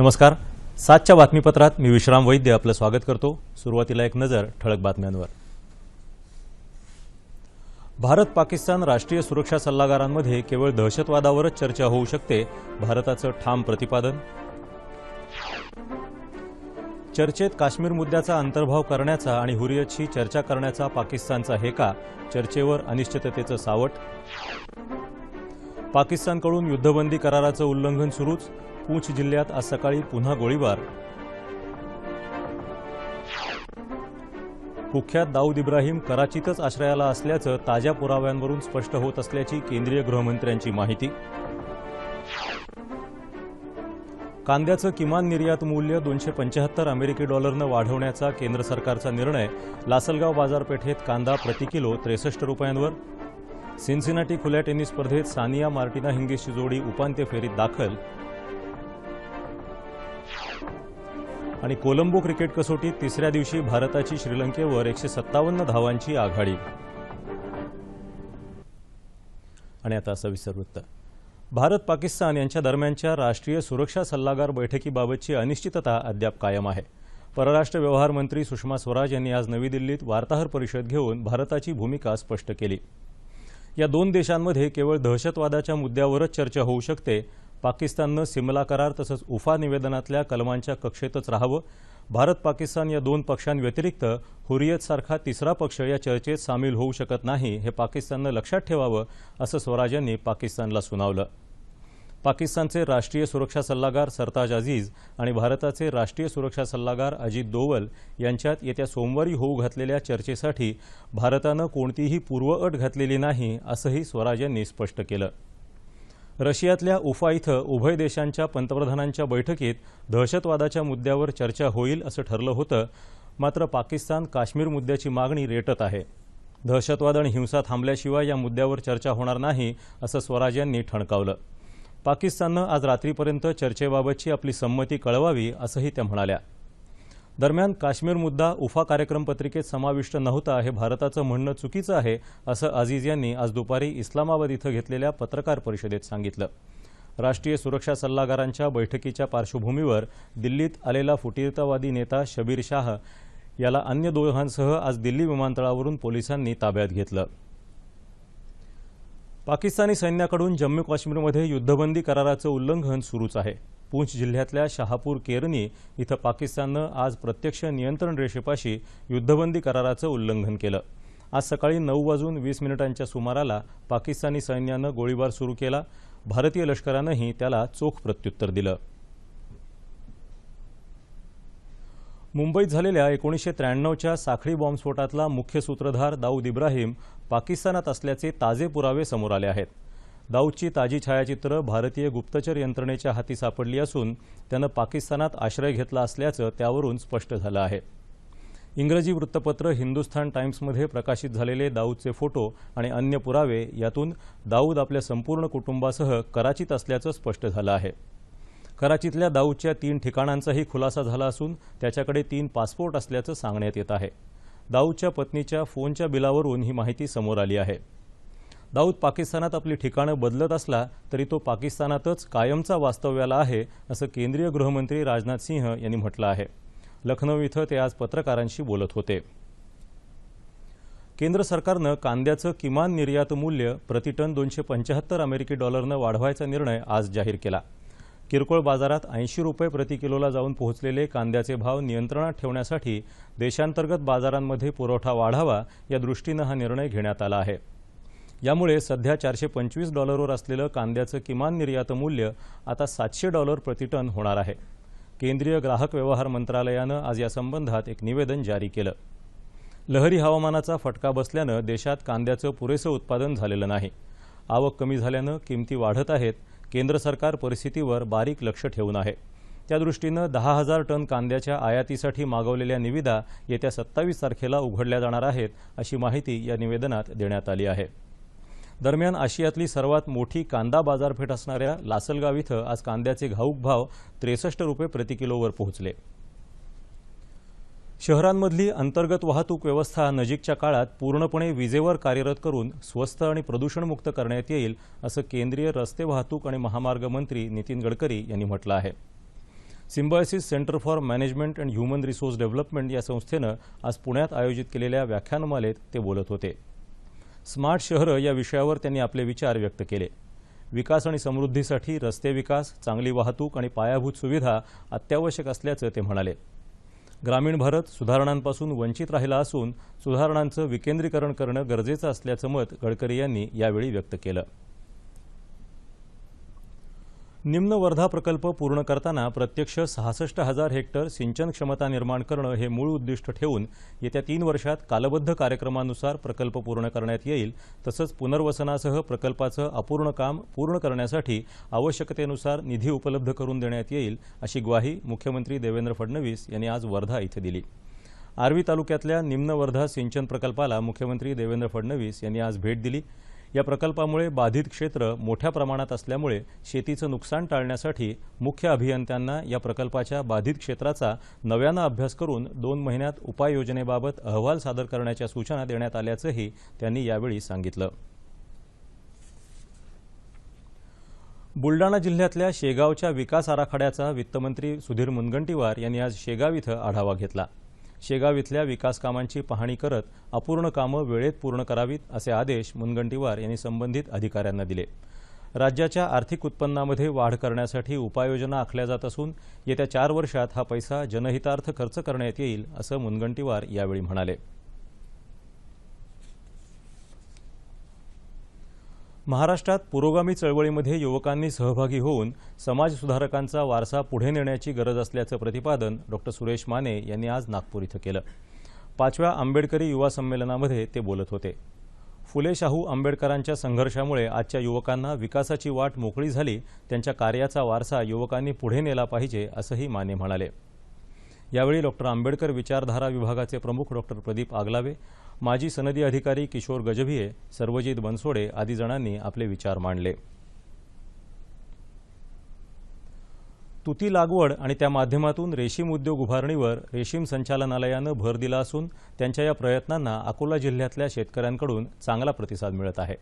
नमस्कार. सातच्या बातमीपत्रात मी विश्राम वैद्य आपलं स्वागत करतो. सुरुवातीला एक नजर ठळक बातम्यांवर. भारत पाकिस्तान राष्ट्रीय सुरक्षा सल्लागारांमध्ये केवळ दहशतवादावरच चर्चा होऊ शकते भारताचं ठाम प्रतिपादन. चर्चेत काश्मीर मुद्द्याचा अंतर्भाव करण्याचा आणि हुरियतशी चर्चा करण्याचा पाकिस्तानचा हेका चर्चेवर अनिश्चिततेचं सावट. पाकिस्तानकडून युद्धबंदी कराराचं उल्लंघन सुरूच. पूंछ जिल्ह्यात आज सकाळी पुन्हा गोळीबार. कुख्यात दाऊद इब्राहिम कराचीतच आश्रयाला असल्याचं ताज्या पुराव्यांवरून स्पष्ट होत असल्याची केंद्रीय गृहमंत्र्यांची माहिती. कांद्याचं किमान निर्यात मूल्य दोनशे पंच्याहत्तर अमेरिकी डॉलरनं वाढवण्याचा केंद्र सरकारचा निर्णय. लासलगाव बाजारपेठेत कांदा प्रति किलो त्रेसष्ट रुपयांवर. सिन्सिनाटी खुल्या टेनिस स्पर्धेत सानिया मार्टिना हिंगिसची जोडी उपांत्य फेरीत दाखल. आणि कोलंबो क्रिकेट कसोटीत तिसऱ्या दिवशी भारताची श्रीलंकेवर एकशे सत्तावन्न धावांची आघाडी. आणि आता सविस्तर वृत्त. भारत पाकिस्तान यांच्या दरम्यानच्या राष्ट्रीय सुरक्षा सल्लागार बैठकीबाबतची अनिश्चितता अद्याप कायम आहे. परराष्ट्र व्यवहार मंत्री सुषमा स्वराज यांनी आज नवी दिल्लीत वार्ताहर परिषद घेऊन भारताची भूमिका स्पष्ट केली. या दोन देशांमध्ये केवळ दहशतवादाच्या मुद्द्यावरच चर्चा होऊ शकते पाकिस्ताननं सिमला करार तसंच उफा निवेदनातल्या कलमांच्या कक्षेतच राहावं. भारत पाकिस्तान या दोन पक्षांव्यतिरिक्त हुरियतसारखा तिसरा पक्ष या चर्चेत सामील होऊ शकत नाही हे पाकिस्ताननं लक्षात ठेवावं असं स्वराज यांनी पाकिस्तानला सुनावलं. पाकिस्तानचे राष्ट्रीय सुरक्षा सल्लागार सरताज अजीज आणि भारताचे राष्ट्रीय सुरक्षा सल्लागार अजित दोवल यांच्यात येत्या सोमवारी होऊ घातलेल्या चर्चेसाठी भारतानं कोणतीही पूर्वअट घातलेली नाही असंही स्वराज यांनी स्पष्ट केलं. रशियातल्या उफा इथं उभय देशांच्या पंतप्रधानांच्या बैठकीत दहशतवादाच्या मुद्द्यावर चर्चा होईल असं ठरलं होतं. मात्र पाकिस्तान काश्मीर मुद्द्याची मागणी रेटत आहे. दहशतवाद आणि हिंसा थांबल्याशिवाय या मुद्द्यावर चर्चा होणार नाही असं स्वराज यांनी ठणकावलं. पाकिस्ताननं आज रात्रीपर्यंत चर्चेबाबतची आपली संमती कळवावी असंही त्या म्हणाल्या. दरम्यान काश्मीर मुद्दा उफा कार्यक्रम पत्रिकेत समाविष्ट नव्हता हे भारताचं म्हणणं चुकीचं आहे असं अजीज यांनी आज दुपारी इस्लामाबाद इथं घेतलेल्या पत्रकार परिषदेत सांगितलं. राष्ट्रीय सुरक्षा सल्लागारांच्या बैठकीच्या पार्श्वभूमीवर दिल्लीत आलेला फुटीरतावादी नेता शबीर शाह याला अन्य दोघांसह आज दिल्ली विमानतळावरून पोलिसांनी ताब्यात घेतलं. पाकिस्तानी सैन्याकडून जम्मू काश्मीरमध्ये युद्धबंदी कराराचं उल्लंघन सुरूच आहे. पूंछ जिल्ह्यातल्या शहापूर केरनी इथं पाकिस्ताननं आज प्रत्यक्ष नियंत्रण रेषेपाशी युद्धबंदी कराराचं उल्लंघन केलं. आज सकाळी नऊ वाजून वीस मिनिटांच्या सुमाराला पाकिस्तानी सैन्यानं गोळीबार सुरू केला. भारतीय लष्करानंही त्याला चोख प्रत्युत्तर दिलं. मुंबईत झालेल्या एकोणीसशे त्र्याण्णवच्या साखळी बॉम्बस्फोटातला मुख्य सूत्रधार दाऊद इब्राहिम पाकिस्तानात असल्याचे ताजे पुरावे समोर आले आहेत. दाऊदची ताजी छायाचित्रं भारतीय गुप्तचर यंत्रणेच्या हाती सापडली असून त्यानं पाकिस्तानात आश्रय घेतला असल्याचं त्यावरून स्पष्ट झालं आहे. इंग्रजी वृत्तपत्र हिंदुस्थान टाइम्समध्ये प्रकाशित झालेले दाऊदचे फोटो आणि अन्य पुरावे यातून दाऊद आपल्या संपूर्ण कुटुंबासह कराचीत असल्याचं स्पष्ट झालं आहे. कराचीतल्या दाऊदच्या तीन ठिकाणांचाही खुलासा झाला असून त्याच्याकडे तीन पासपोर्ट असल्याचं सांगण्यात येत आहे. दाऊदच्या पत्नीच्या फोनच्या बिलावरून ही माहिती समोर आली आहे. दाऊद पाकिस्तानात आपली ठिकाणं बदलत असला तरी तो पाकिस्तानातच कायमचा वास्तव्याला आहे असं केंद्रीय गृहमंत्री राजनाथ सिंह यांनी म्हटलं आहे. लखनौ इथं ते आज पत्रकारांशी बोलत होते. केंद्र सरकारनं कांद्याचं किमान निर्यात मूल्य प्रतिटन दोनशे पंचाहत्तर अमेरिकी डॉलरनं वाढवायचा निर्णय आज जाहीर केला. किरकोळ बाजारात ऐंशी रुपये प्रति किलोला जाऊन पोहोचलेले कांद्याचे भाव नियंत्रणात ठेवण्यासाठी देशांतर्गत बाजारांमध्ये पुरवठा वाढावा या दृष्टीनं हा निर्णय घेण्यात आला आहे. यामुळे सध्या चारशे पंचवीस डॉलरवर असलेलं कांद्याचं किमान निर्यात मूल्य आता सातशे डॉलर प्रतिटन होणार आहे. केंद्रीय ग्राहक व्यवहार मंत्रालयानं आज यासंबंधात एक निवेदन जारी केलं. लहरी हवामानाचा फटका बसल्यानं देशात कांद्याचं पुरेसं उत्पादन झालेलं नाही. आवक कमी झाल्यानं किमती वाढत आहेत. केंद्र सरकार परिस्थितीवर बारीक लक्ष ठेवून आहे. त्यादृष्टीनं दहा हजार टन कांद्याच्या आयातीसाठी मागवलेल्या निविदा येत्या सत्तावीस तारखेला उघडल्या जाणार आहेत अशी माहिती या निवेदनात देण्यात आली आहे. दरम्यान आशियातली सर्वात मोठी कांदा बाजारपेठ असणाऱ्या लासलगाव इथं आज कांद्याचे घाऊक भाव त्रेसष्ट रुपये प्रति किलोवर पोहोचले. शहरांमधली अंतर्गत वाहतूक व्यवस्था नजीकच्या काळात पूर्णपणे विजेवर कार्यरत करून स्वस्त आणि प्रदूषणमुक्त करण्यात येईल असं केंद्रीय रस्ते वाहतूक आणि महामार्ग मंत्री नितीन गडकरी यांनी म्हटलं आहे. Symbiosis centre for management and human resource development या संस्थेनं आज पुण्यात आयोजित केलेल्या व्याख्यानमालेत ते बोलत होते. स्मार्ट शहरं या विषयावर त्यांनी आपले विचार व्यक्त केले. विकास आणि समृद्धीसाठी रस्ते विकास चांगली वाहतूक आणि पायाभूत सुविधा अत्यावश्यक असल्याचं ते म्हणाले. ग्रामीण भारत सुधारणांपासून वंचित राहिला असून सुधारणांचं विकेंद्रीकरण करणं गरजेचं असल्याचं मत गडकरी यांनी यावेळी व्यक्त केलं. निम्न वर्धा प्रकल्प पूर्ण करताना प्रत्यक्ष सहासष्ट हजार हेक्टर सिंचन क्षमता निर्माण करणं हे मूळ उद्दिष्ट ठेवून येत्या तीन वर्षात कालबद्ध कार्यक्रमानुसार प्रकल्प पूर्ण करण्यात येईल. तसंच पुनर्वसनासह प्रकल्पाचं अपूर्ण काम पूर्ण करण्यासाठी आवश्यकतेनुसार निधी उपलब्ध करून देण्यात येईल अशी ग्वाही मुख्यमंत्री देवेंद्र फडणवीस यांनी आज वर्धा इथं दिली. आर्वी तालुक्यातल्या निम्न वर्धा सिंचन प्रकल्पाला मुख्यमंत्री देवेंद्र फडणवीस यांनी आज भेट दिली. या प्रकल्पामुळे बाधित क्षेत्र मोठ्या प्रमाणात असल्यामुळे शेतीचं नुकसान टाळण्यासाठी मुख्य अभियंत्यांना या प्रकल्पाच्या बाधित क्षेत्राचा नव्यानं अभ्यास करून दोन महिन्यात उपाययोजनेबाबत अहवाल सादर करण्याच्या सूचना देण्यात आल्याचंही त्यांनी यावेळी सांगितलं. बुलडाणा जिल्ह्यातल्या शेगावच्या विकास आराखड्याचा वित्तमंत्री सुधीर मुनगंटीवार यांनी आज शेगाव इथं आढावा घेतला. शेगाव इथल्या विकासकामांची पाहणी करत अपूर्ण कामं वेळेत पूर्ण करावीत असे आदेश मुनगंटीवार यांनी संबंधित अधिकाऱ्यांना दिले. राज्याच्या आर्थिक उत्पन्नामध्ये वाढ करण्यासाठी उपाययोजना आखल्या जात असून येत्या चार वर्षात हा पैसा जनहितार्थ खर्च करण्यात येईल असं मुनगंटीवार यावेळी म्हणाले. महाराष्ट्रात पुरोगामी चळवळीमध्ये युवकांनी सहभागी होऊन समाजसुधारकांचा वारसा पुढे नेण्याची गरज असल्याचं प्रतिपादन डॉक्टर सुरेश माने यांनी आज नागपूर इथं केलं. पाचव्या आंबेडकरी युवा संमेलनामध्ये ते बोलत होते. फुले शाहू आंबेडकरांच्या संघर्षामुळे आजच्या युवकांना विकासाची वाट मोकळी झाली त्यांच्या कार्याचा वारसा युवकांनी पुढे नेला पाहिजे असंही माने म्हणाले. यावेळी डॉक्टर आंबेडकर विचारधारा विभागाचे प्रमुख डॉक्टर प्रदीप आगलावे माजी सनदी अधिकारी किशोर गजभिये सर्वजित बनसोडे आदी जणांनी आपले विचार मांडले. तुती लागवड आणि त्या माध्यमातून रेशीम उद्योग उभारणीवर रेशीम संचालनालयानं भर दिला असून त्यांच्या या प्रयत्नांना अकोला जिल्ह्यातल्या शेतकऱ्यांकडून चांगला प्रतिसाद मिळत आहे.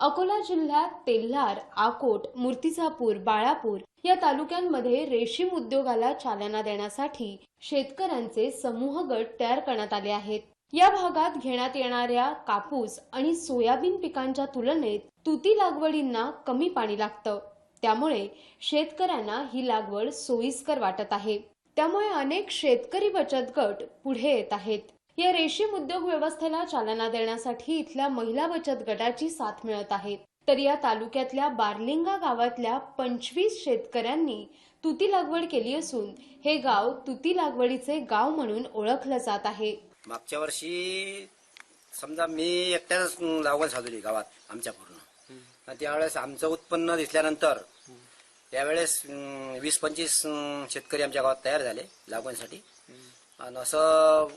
अकोला जिल्ह्यात तेल्हार आकोट मूर्तिजापूर बाळापूर या तालुक्यांमध्ये रेशीम उद्योगाला चालना देण्यासाठी शेतकऱ्यांचे समूह गट तयार करण्यात आले आहेत. या भागात घेण्यात येणाऱ्या कापूस आणि सोयाबीन पिकांच्या तुलनेत तुती लागवडींना कमी पाणी लागतं. त्यामुळे शेतकऱ्यांना ही लागवड सोयीस्कर वाटत आहे. त्यामुळे अनेक शेतकरी बचत गट पुढे येत आहेत. या रेशीम उद्योग व्यवस्थेला चालना देण्यासाठी इथल्या महिला बचत गटाची साथ मिळत आहे. तर या तालुक्यातल्या बारलिंगा गावातल्या पंचवीस शेतकऱ्यांनी तुती लागवड केली असून हे गाव तुती लागवडीचे गाव म्हणून ओळखलं जात आहे. मागच्या वर्षी समजा मी एकट्याच लागवड साधवली गावात आमच्या पूर्ण. आणि त्यावेळेस आमचं उत्पन्न दिसल्यानंतर त्यावेळेस वीस पंचवीस शेतकरी आमच्या गावात तयार झाले लागवडीसाठी. आणि असं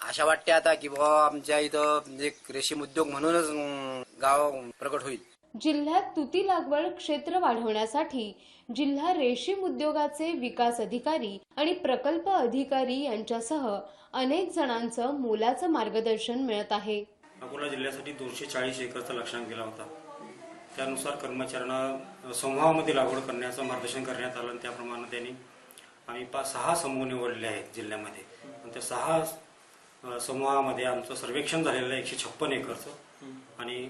आशा वाटते आता की बाबा आमच्या इथं एक रेशीम उद्योग म्हणूनच गाव प्रकट होईल. जिल्ह्यात तुती लागवड क्षेत्र वाढवण्यासाठी जिल्हा रेशीम उद्योगाचे विकास अधिकारी आणि प्रकल्प अधिकारी यांच्यासह अनेक जणांचं मोलाचं मार्गदर्शन मिळत आहे. अकोला जिल्ह्यासाठी दोनशे चाळीस एकरचा लक्षांक दिला होता. त्यानुसार कर्मचाऱ्यांना समूहामध्ये लागवड करण्याचं मार्गदर्शन करण्यात आलं आणि त्याप्रमाणे त्यांनी आम्ही पाच सहा समूह निवडले आहेत जिल्ह्यामध्ये. आणि त्या सहा समूहामध्ये आमचं सर्वेक्षण झालेलं आहे एकशे छप्पन एकरचं. आणि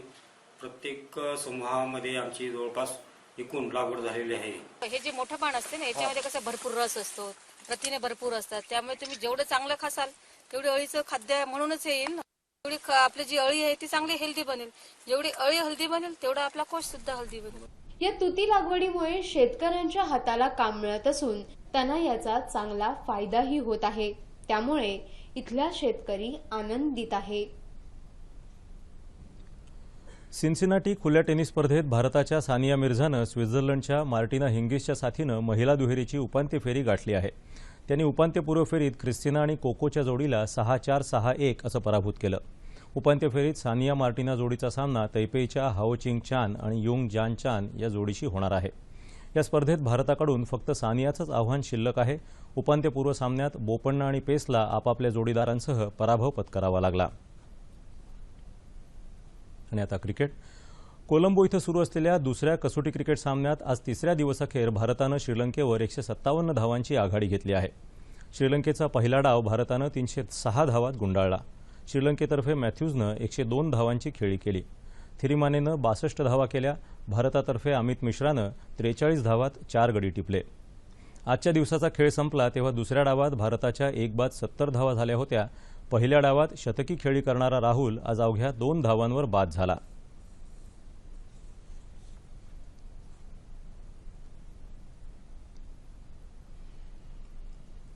प्रत्येक समूहामध्ये आमची जवळपास एकूण लागवड झालेली आहे. हे जे मोठं पान असते ना याच्यामध्ये कसं भरपूर रस असतो प्रथिने भरपूर असतात त्यामुळे तुम्ही जेवढं चांगलं खासाल तेवढी अळीचं खाद्य म्हणूनच येईल ना. तेवढी आपली जी अळी आहे ती चांगली हेल्दी बनेल. जेवढी अळी हेल्दी बनेल तेवढा आपला कोश सुद्धा हेल्दी बनेल. या तुती लागवडीमुळे शेतकऱ्यांच्या हाताला काम मिळत असून त्यांना याचा चांगला फायदाही होत आहे. त्यामुळे इथला शेतकरी आनंदित आहे. सिन्सिनाटी खुल्या टेनिस स्पर्धेत भारताच्या सानिया मिर्झानं स्वित्झर्लंडच्या मार्टिना हिंगिसच्या साथीनं महिला दुहेरीची उपांत्य फेरी गाठली आहे. त्यांनी उपांत्यपूर्व फेरीत ख्रिस्तिना आणि कोकोच्या जोडीला सहा चार सहा एक असं पराभूत केलं. उपांत्य फेरीत सानिया मार्टिना जोडीचा सामना तैपेईच्या हाओचिंग चान आणि युंग जान चान या जोडीशी होणार आहे. या स्पर्धेत भारताकडून फक्त सानियाचंच आव्हान शिल्लक आहे. उपांत्यपूर्व सामन्यात बोपण्णा आणि पेसला आपापल्या जोडीदारांसह पराभव पत्करावा लागला. आणि आता क्रिकेट. कोलंबो इथं सुरू असलेल्या दुसऱ्या कसोटी क्रिकेट सामन्यात आज तिसऱ्या दिवसाखेर भारतानं श्रीलंकेवर एकशे सत्तावन्न धावांची आघाडी घेतली आहे. श्रीलंकेचा पहिला डाव भारतानं तीनशे सहा धावात गुंडाळला. श्रीलंकेतर्फे मॅथ्यूजनं एकशे दोन धावांची खेळी केली. थिरिमानेनं बासष्ट धावा केल्या. भारतातर्फे अमित मिश्रानं त्रेचाळीस धावात चार गडी टिपले. आजच्या दिवसाचा खेळ संपला तेव्हा दुसऱ्या डावात भारताच्या एक बाद सत्तर धावा झाल्या होत्या. पहिल्या डावात शतकी खेळी करणारा राहुल आज अवघ्या दोन धावांवर बाद झाला.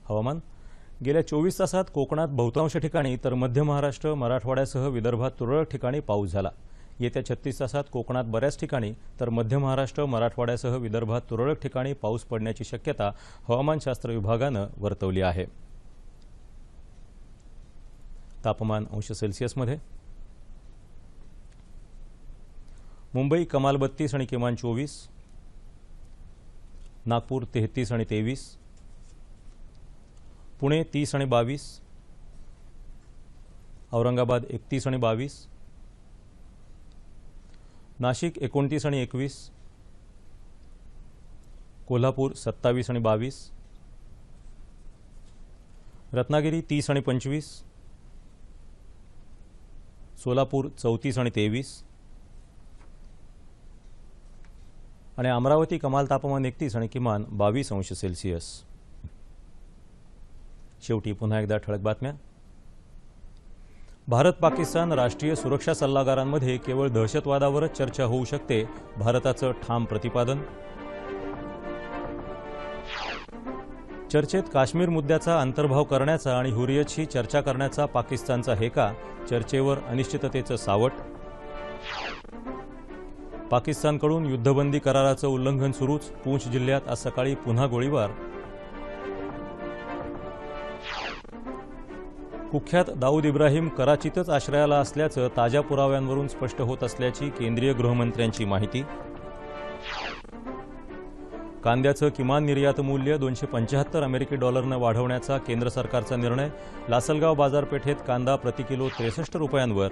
हवामान गेल्या चोवीस तासात कोकणात बहुतांश ठिकाणी तर मध्य महाराष्ट्र मराठवाड्यासह विदर्भात तुरळक ठिकाणी पाऊस झाला. येत्या छत्तीस तासात कोकणात बऱ्याच ठिकाणी तर मध्य महाराष्ट्र मराठवाड्यासह विदर्भात तुरळक ठिकाणी पाऊस पडण्याची शक्यता हवामानशास्त्र विभागानं वर्तवली आहे. तापमान अंश सेल्सिअसमध्ये मुंबई कमाल बत्तीस किमान चोवीस. नागपूर तेहतीस तेवीस. पुणे तीस आणि बावीस. औरंगाबाद एकतीस आणि बावीस. नाशिक एकोणतीस आणि एकवीस. कोल्हापूर सत्तावीस आणि बावीस. रत्नागिरी तीस पंचवीस. सोलापूर चौतीस आणि तेवीस. आणि अमरावती कमाल तापमान एकतीस आणि किमान बावीस अंश सेल्सिअस. शेवटी पुन्हा एकदा ठळक बातम्या. भारत पाकिस्तान राष्ट्रीय सुरक्षा सल्लागारांमध्ये केवळ दहशतवादावरच चर्चा होऊ शकते भारताचं ठाम प्रतिपादन. चर्चेत काश्मीर मुद्द्याचा अंतर्भाव करण्याचा आणि हुरियतशी चर्चा करण्याचा पाकिस्तानचा हेका चर्चेवर अनिश्चिततेचं सावट. पाकिस्तानकडून युद्धबंदी कराराचं उल्लंघन सुरूच पूंछ जिल्ह्यात आज सकाळी पुन्हा गोळीबार. कुख्यात दाऊद इब्राहिम कराचीतच आश्रयाला असल्याचं ताज्या पुराव्यांवरून स्पष्ट होत असल्याची केंद्रीय गृहमंत्र्यांची माहिती. कांद्याचं किमान निर्यात मूल्य दोनशे पंच्याहत्तर अमेरिकी डॉलरनं वाढवण्याचा केंद्र सरकारचा निर्णय. लासलगाव बाजारपेठेत कांदा प्रति किलो त्रेसष्ट रुपयांवर.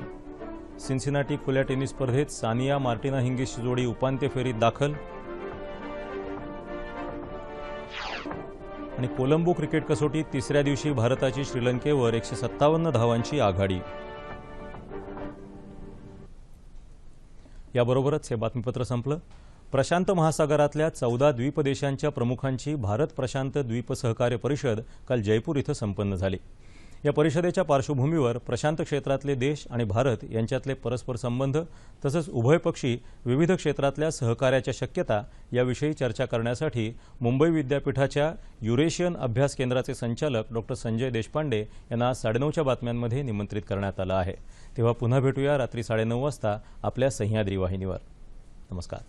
सिन्सिनाटी खुल्या टेनिस स्पर्धेत सानिया मार्टिना हिंगीसची जोडी उपांत्य फेरीत दाखल. आणि कोलंबो क्रिकेट कसोटीत तिसऱ्या दिवशी भारताची श्रीलंकेवर एकशे सत्तावन्न धावांची आघाडी. याबरोबरच हे बातमीपत्र संपलं. प्रशांत महासागरातल्या चौदा द्वीप देशांच्या प्रमुखांची भारत प्रशांत द्वीप सहकार्य परिषद काल जयपूर इथं संपन्न झाली. या परिषदेच्या पार्श्वभूमीवर प्रशांत क्षेत्रातले देश आणि भारत यांच्यातले परस्पर संबंध तसंच उभयपक्षी विविध क्षेत्रातल्या सहकार्याच्या शक्यता याविषयी चर्चा करण्यासाठी मुंबई विद्यापीठाच्या युरेशियन अभ्यास केंद्राचे संचालक डॉक्टर संजय देशपांडे यांना आज साडेनऊच्या बातम्यांमध्ये निमंत्रित करण्यात आलं आहे. तेव्हा पुन्हा भेटूया रात्री साडेनऊ वाजता आपल्या सह्याद्री वाहिनीवर. नमस्कार.